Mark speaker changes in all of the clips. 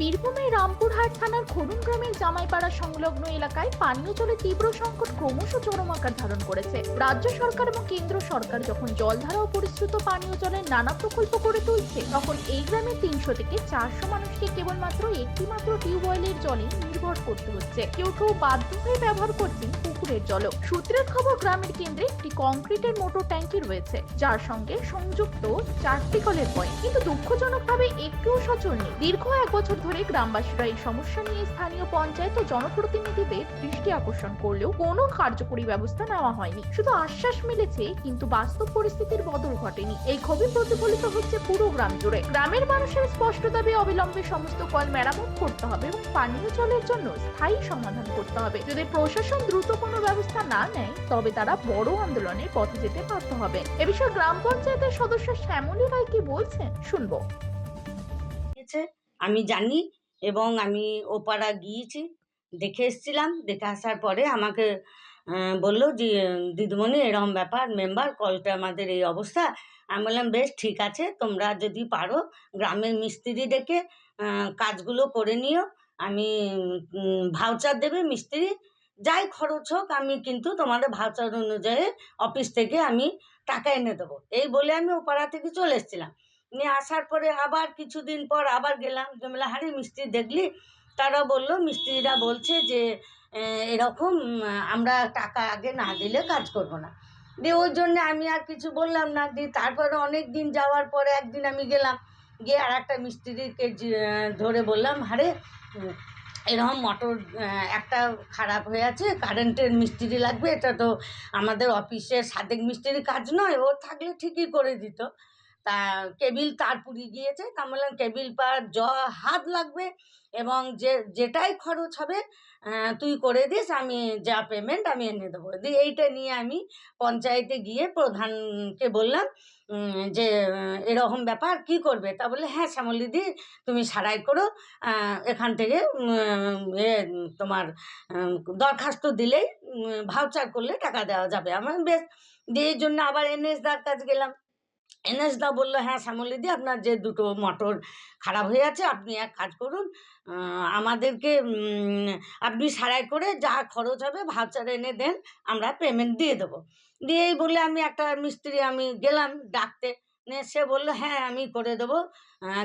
Speaker 1: বীরভূমের রামপুরহাট থানার খরুন গ্রামের জামাইপাড়া সংলগ্ন এলাকায় পানীয় জলের তীব্র সংকট ক্রমশ চরম আকার ধারণ করেছে। রাজ্য সরকার এবং কেন্দ্র সরকার যখন জলধারা ও পরিশ্রুত পানীয় জলের নানা প্রকল্প করে তুলছে, তখন এই গ্রামে তিনশো থেকে চারশো মানুষকে কেবলমাত্র একটি মাত্র টিউবওয়েলের জলে নির্ভর করতে হচ্ছে। কেউ কেউ বাধ্য হয়ে ব্যবহার করছেন পুকুরের জলও। সূত্রের খবর, গ্রামের কেন্দ্রে একটি কংক্রিটের মোটর ট্যাঙ্কি রয়েছে, যার সঙ্গে সংযুক্ত চারটি কলের পয়েন্ট। কিন্তু দুঃখজনকভাবে একটুও সচল নেই। দীর্ঘ এক বছর ধরে গ্রামবাসীরা এই সমস্যা নিয়ে স্থানীয় পঞ্চায়েত ও জনপ্রতিনিধিদের দৃষ্টি আকর্ষণ করলেও কোনো কার্যকরী ব্যবস্থা নেওয়া হয়নি। শুধু আশ্বাস মিলেছে, কিন্তু বাস্তব পরিস্থিতির বদল ঘটেনি। এই ক্ষোভে প্রতিফলিত হচ্ছে পুরো গ্রাম জুড়ে। গ্রামের মানুষের স্পষ্ট দাবি, অবিলম্বে সমস্ত কল মেরামত করতে হবে এবং পানীয় জলের জন্য স্থায়ী সমাধান করতে হবে। যদি প্রশাসন দ্রুত কোনো ব্যবস্থা না নেয়, তবে তারা বড় আন্দোলনের পথে যেতে বাধ্য হবে। এ বিষয়ে গ্রাম পঞ্চায়েতের সদস্য শ্যামলী রায় কি বলছেন, শুনব।
Speaker 2: আমি জানি এবং আমি ওপাড়া গিয়েছি, দেখে এসেছিলাম, দেখে আসার পরে আমাকে বলল যে, দিদিমণি এরকম ব্যাপার মেম্বার কলটা আমাদের এই অবস্থা। আমি বললাম, বেশ, ঠিক আছে, তোমরা যদি পারো, গ্রামের মিস্ত্রি ডেকে কাজগুলো করে নিও। আমি ভাউচার দেবে মিস্ত্রি। যাই খরচ হোক, আমি কিন্তু তোমাদের ভাউচার অনুযায়ী অফিস থেকে আমি টাকা এনে দেবো। এই বলে আমি ওপাড়া থেকে চলে এসেছিলাম। নিয়ে আসার পরে আবার কিছুদিন পর আবার গেলাম যে বলে হারি মিস্ত্রি দেখলি? তারা বলল, মিস্ত্রিরা বলছে যে এরকম, আমরা টাকা আগে না দিলে কাজ করব না। দিয়ে ওই জন্যে আমি আর কিছু বললাম না। দিয়ে তারপরে অনেক দিন যাওয়ার পরে একদিন আমি গেলাম, গিয়ে আর একটা মিস্ত্রিকে ধরে বললাম হারে এরকম মোটর একটা খারাপ হয়ে আছে, কারেন্টের মিস্ত্রি লাগবে, এটা তো আমাদের অফিসের সাদেক মিস্ত্রির কাজ নয়, ও থাকলে ঠিকই করে দিত। তা কেবিল তার পুড়িয়ে গিয়েছে। তা বললাম কেবিল পার জ হাত লাগবে এবং যে, যেটাই খরচ হবে তুই করে দিস, আমি যা পেমেন্ট আমি এনে দেবো। দিয়ে এইটা নিয়ে আমি পঞ্চায়েতে গিয়ে প্রধানকে বললাম যে, এরকম ব্যাপার, কি করবে? তা বলে হ্যাঁ শ্যামলিদি তুমি সারাই করো এখান থেকে এ, তোমার দরখাস্ত দিলেই ভাউচার করলে টাকা দেওয়া যাবে। আমার বেশ, দিয়ে জন্য আবার এনএসদার কাছে গেলাম। এনএসদা বলল হ্যাঁ শ্যামলিদি আপনার যে দুটো মোটর খারাপ হয়ে আছে, আপনি এক কাজ করুন আমাদেরকে আপনি সারাই করে যা খরচ হবে ভাউচার এনে দেন, আমরা পেমেন্ট দিয়ে দেবো। দিয়ে এই বলে আমি একটা মিস্ত্রি, আমি গেলাম ডাকতে। সে বলল হ্যাঁ আমি করে দেবো।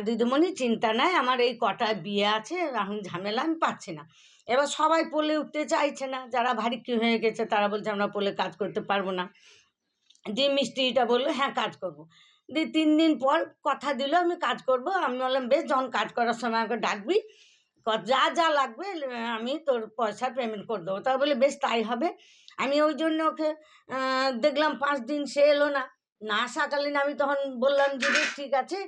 Speaker 2: দিদিমণি, চিন্তা নাই, আমার এই কটা বিয়ে আছে এখন ঝামেলা আমি পাচ্ছি না। এবার সবাই পোলে উঠতে চাইছে না, যারা ভারী কি হয়ে গেছে, তারা বলছে, আমরা পোলে কাজ করতে পারব না। দিয়ে মিস্ত্রিটা বলল হ্যাঁ কাজ করব। দিয়ে তিন দিন পর কথা দিল, আমি কাজ করব। আমি বললাম, বেশ, যখন কাজ করার সময় আমাকে ডাকবি যা যা লাগবে আমি তোর পয়সা পেমেন্ট করে দেবো। তা বলে বেশ, তাই হবে। আমি ওই জন্য ওকে দেখলাম পাঁচ দিন সে এলো না। না আসাকালীন আমি তখন বললাম যে বেশ ঠিক আছে।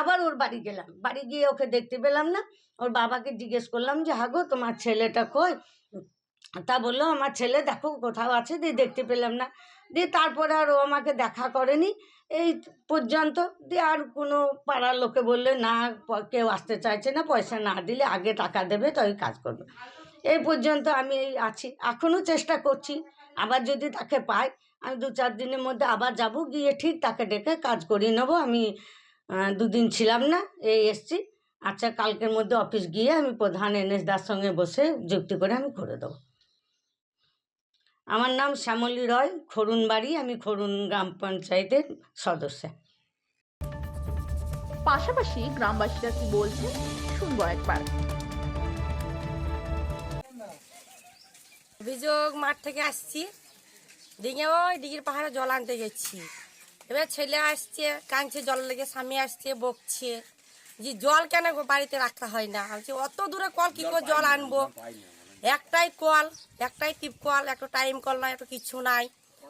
Speaker 2: আবার ওর বাড়ি গেলাম। বাড়ি গিয়ে ওকে দেখতে পেলাম না। ওর বাবাকে জিজ্ঞেস করলাম, যে, হাগো, তোমার ছেলেটা কই? তা বলল, আমার ছেলে, দেখো, কোথাও আছে। দিয়ে দেখতে পেলাম না। দিয়ে তারপরে আর ও আমাকে দেখা করেনি। এই পর্যন্ত দিয়ে আর কোনো পাড়ার লোকে বললে, না কেউ আসতে চাইছে না, পয়সা না দিলে আগে টাকা দেবে তাই কাজ করবে। এই পর্যন্ত আমি এই আছি। এখনও চেষ্টা করছি। আবার যদি তাকে পাই, আমি দু চার দিনের মধ্যে আবার যাব, গিয়ে ঠিক তাকে ডেকে কাজ করিয়ে নেব। আমি দুদিন ছিলাম না, এই এসছি। আচ্ছা কালকের মধ্যে অফিস গিয়ে আমি প্রধান এন এস দার সঙ্গে বসে যুক্তি করে আমি করে দেবো। আমার নাম শ্যামলী রয় খরুনবাড়ি আমি খরুন গ্রাম পঞ্চায়েতের সদস্য।
Speaker 1: পাশাপাশি গ্রামবাসীরা কি বলছেন শুনব একবার।
Speaker 3: অভিযোগ মাঠ থেকে আসছি। ডিঙে ওই ডিগির পাহাড়ে জল আনতে গেছি। এবার ছেলে আসছে কাঁদছে জল লেগে স্বামী আসছে বকছে। যে জল কেন বাড়িতে রাখা হয় না? অত দূরে কল কি করে জল আনব? একটাই কল, একটাই টিপ কল, একটা টাইম কল নাই একটা কিছু নাই।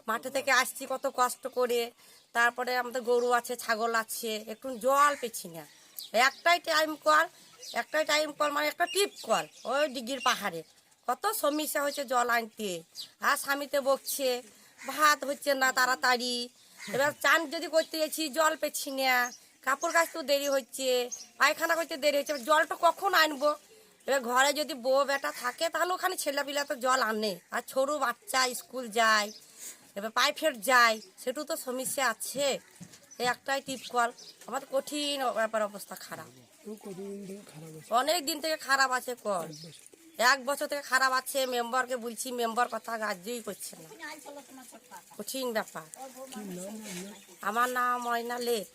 Speaker 3: মাঠে থেকে আসছি কত কষ্ট করে। তারপরে আমাদের গরু আছে, ছাগল আছে, একটু জল পেছি না। একটাই টাইম কল, একটাই টাইম কল মানে একটা টিপ কল, ওই ডিগির পাহাড়ে। কত সমস্যা হয়েছে জল আনতে। আর স্বামীতে বকছে, ভাত হচ্ছে না তাড়াতাড়ি। এবার চান যদি করতে গেছি, জল পেছি না। কাপড় কাচতেও দেরি হচ্ছে, পায়খানা করতে দেরি হচ্ছে জলটা কখন আনব? এবার ঘরে যদি বউ বেটা থাকে, তাহলে ওখানে ছেলেপিলা তো জল আনে। আর ছোট বাচ্চা স্কুল যায়, এবার পাইফেট যায়, সেটু তো সমস্যা আছে। এই একটাই টিপ কল আমার তো কঠিন ব্যাপার অবস্থা খারাপ। অনেক দিন থেকে খারাপ আছে কল এক বছর থেকে খারাপ আছে মেম্বারকে বলছি মেম্বার কথা রাজ্যই করছে না। কঠিন ব্যাপার। আমার নাম ময়না লেট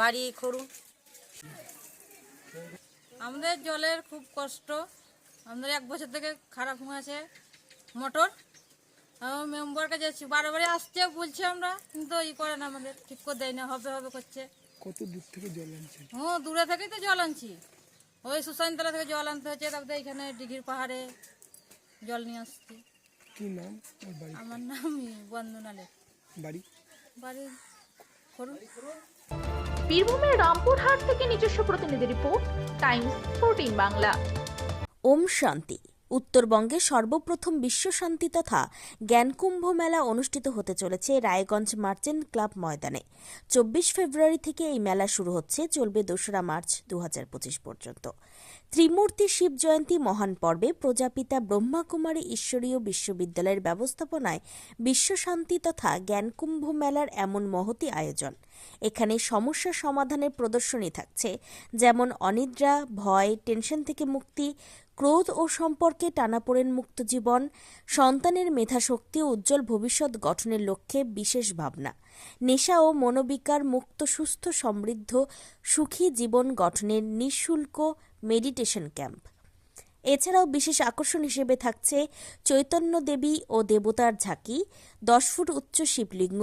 Speaker 3: বাড়ি খরুন।
Speaker 4: আমাদের জলের খুব কষ্ট। আমাদের এক বছর থেকে খারাপ হয়ে আছে মোটর। মেম্বারকে যাচ্ছি বারে আসছে বলছে আমরা কিন্তু ই করে না আমাদের ঠিক করে দেয় না হবে হবে করছে।
Speaker 5: কত দূর থেকে জল আনছেন
Speaker 4: হুম দূরে থেকেই তো জল আনছি। ওই সুসাইনতলা থেকে জল আনতে হচ্ছে তারপরে এখানে দিঘির পাহাড়ে জল নিয়ে আসছি।
Speaker 5: কি নাম?
Speaker 4: আমার নাম বন্দনালে।
Speaker 5: বাড়ি?
Speaker 4: বাড়ি করুন।
Speaker 1: বীরভূমের রামপুরহাট থেকে নিজস্ব প্রতিনিধি রিপোর্ট, টাইমস, ফোরটিন বাংলা।
Speaker 6: ওম শান্তি। উত্তরবঙ্গে সর্বপ্রথম বিশ্ব শান্তি তথা জ্ঞানকুম্ভ মেলা অনুষ্ঠিত হতে চলেছে রায়গঞ্জ মার্চেন্ট ক্লাব ময়দানে। চব্বিশ ফেব্রুয়ারি থেকে এই মেলা শুরু হচ্ছে, চলবে দোসরা মার্চ দু হাজার পঁচিশ পর্যন্ত। ত্রিমূর্তি শিব জয়ন্তী মহান পর্বে প্রজাপিতা ব্রহ্মাকুমারী ঈশ্বরীয় বিশ্ববিদ্যালয়ের ব্যবস্থাপনায় বিশ্ব শান্তি তথা জ্ঞানকুম্ভ মেলার এমন মহতি আয়োজন। এখানে সমস্যা সমাধানের প্রদর্শনী থাকছে, যেমন অনিদ্রা, ভয়, টেনশন থেকে মুক্তি, ক্রোধ ও সম্পর্কে টানাপোড়েন মুক্ত জীবন, সন্তানের মেধাশক্তি ও উজ্জ্বল ভবিষ্যৎ গঠনের লক্ষ্যে বিশেষ ভাবনা, নেশা ও মনোবিকার মুক্ত, সুস্থ, সমৃদ্ধ, সুখী জীবন গঠনের নিঃশুল্ক মেডিটেশন ক্যাম্প। এছাড়াও বিশেষ আকর্ষণ হিসেবে থাকছে চৈতন্য দেবী ও দেবতার ঝাঁকি, দশ ফুট উচ্চ শিবলিঙ্গ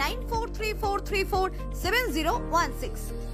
Speaker 7: 9434347016.